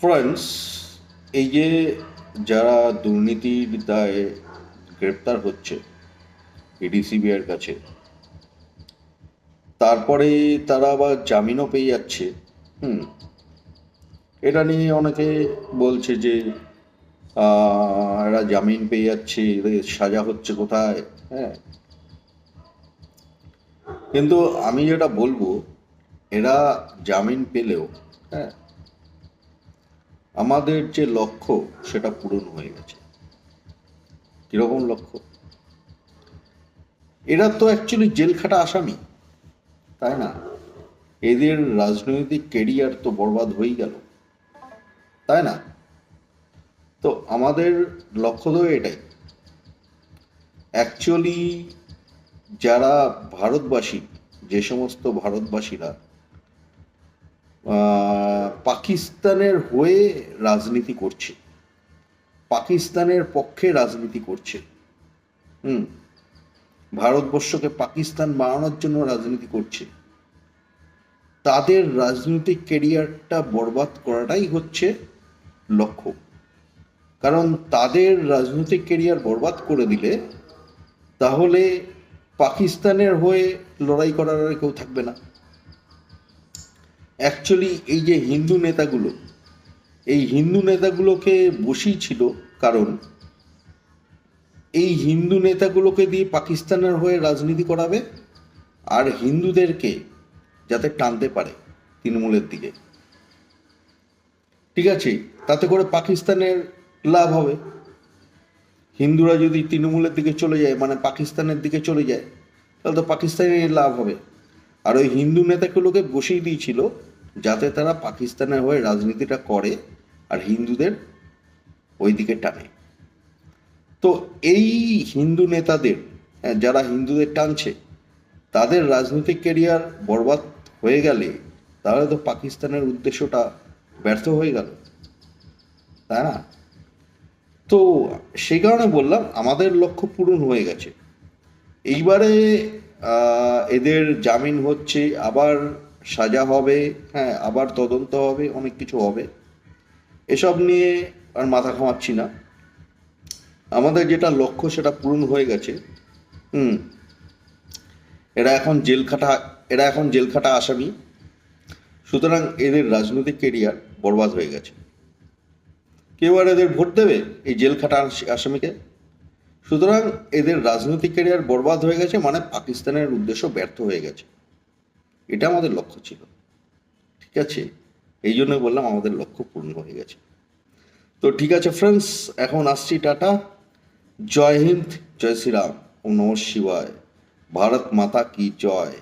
Friends এই যে যারা দুর্নীতির দায়ে গ্রেপ্তার হচ্ছে এডিসিবিআর কাছে, তারপরে তারা আবার জামিনও পেয়ে যাচ্ছে। হুম, এটা নিয়ে অনেকে বলছে যে এরা জামিন পেয়ে যাচ্ছে, এদের সাজা হচ্ছে কোথায়? হ্যাঁ। কিন্তু আমি যেটা বলব, এরা জামিন পেলেও হ্যাঁ আমাদের যে লক্ষ্য, সেটা পূরণ হয়ে গেছে। কীরকম লক্ষ্য? এরা তো অ্যাকচুয়ালি জেল খাটা আসামি, তাই না? এদের রাজনৈতিক কেরিয়ার তো বরবাদ হয়েই গেল, তাই না? তো আমাদের লক্ষ্য তো এটাই। অ্যাকচুয়ালি যারা ভারতবাসী, যে সমস্ত ভারতবাসীরা পাকিস্তানের হয়ে রাজনীতি করছে। পাকিস্তানের পক্ষে রাজনীতি করছে। হুম। ভারতবর্ষকে পাকিস্তান বানানোর জন্য রাজনীতি করছে। তাদের রাজনৈতিক কেরিয়ারটা বরবাদ করাটাই হচ্ছে লক্ষ্য। কারণ তাদের রাজনৈতিক কেরিয়ার বরবাদ করে দিলে তাহলে পাকিস্তানের হয়ে লড়াই করার আর কেউ থাকবে না। অ্যাকচুয়ালি এই যে হিন্দু নেতাগুলো, এই হিন্দু নেতাগুলোকে বসিয়েছিল কারণ এই হিন্দু নেতাগুলোকে দিয়ে পাকিস্তানের হয়ে রাজনীতি করাবে আর হিন্দুদেরকে যাতে টানতে পারে তৃণমূলের দিকে। ঠিক আছে, তাতে করে পাকিস্তানের লাভ হবে। হিন্দুরা যদি তৃণমূলের দিকে চলে যায় মানে পাকিস্তানের দিকে চলে যায়, তাহলে তো পাকিস্তানের লাভ হবে। আর ওই হিন্দু নেতাগুলোকে বসিয়ে দিয়েছিল যাতে তারা পাকিস্তানের হয়ে রাজনীতিটা করে আর হিন্দুদের ওই দিকে টানে। তো এই হিন্দু নেতাদের হ্যাঁ, যারা হিন্দুদের টানছে তাদের রাজনৈতিক ক্যারিয়ার বরবাদ হয়ে গেলে তাহলে তো পাকিস্তানের উদ্দেশ্যটা ব্যর্থ হয়ে গেল। তাই না? তো সেই কারণে বললাম আমাদের লক্ষ্য পূরণ হয়ে গেছে। এইবারে এদের জামিন হচ্ছে আবার সাজা হবে হ্যাঁ আবার তদন্ত হবে, অনেক কিছু হবে। এসব নিয়ে আর মাথা ঘামাচ্ছি না। আমাদের যেটা লক্ষ্য সেটা পূরণ হয়ে গেছে। হুম। এরা এখন জেল খাটা, এরা এখন জেল খাটা আসামি। সুতরাং এদের রাজনৈতিক কেরিয়ার বরবাদ হয়ে গেছে। কেউ আর এদের ভোট দেবে এই জেল খাটা আস- আসামিকে? সুতরাং এদের রাজনৈতিক কেরিয়ার বরবাদ হয়ে গেছে মানে পাকিস্তানের উদ্দেশ্য ব্যর্থ হয়ে গেছে। এটা আমাদের লক্ষ্য ছিল। ঠিক আছে? এই জন্য বললাম আমাদের লক্ষ্য পূর্ণ হয়ে গেছে। তো ঠিক আছে ফ্রেন্ডস এখন আসছি টাটা। জয় হিন্দ, জয় শ্রীরাম। ও নম শিবায়। ভারত মাতা কি জয়।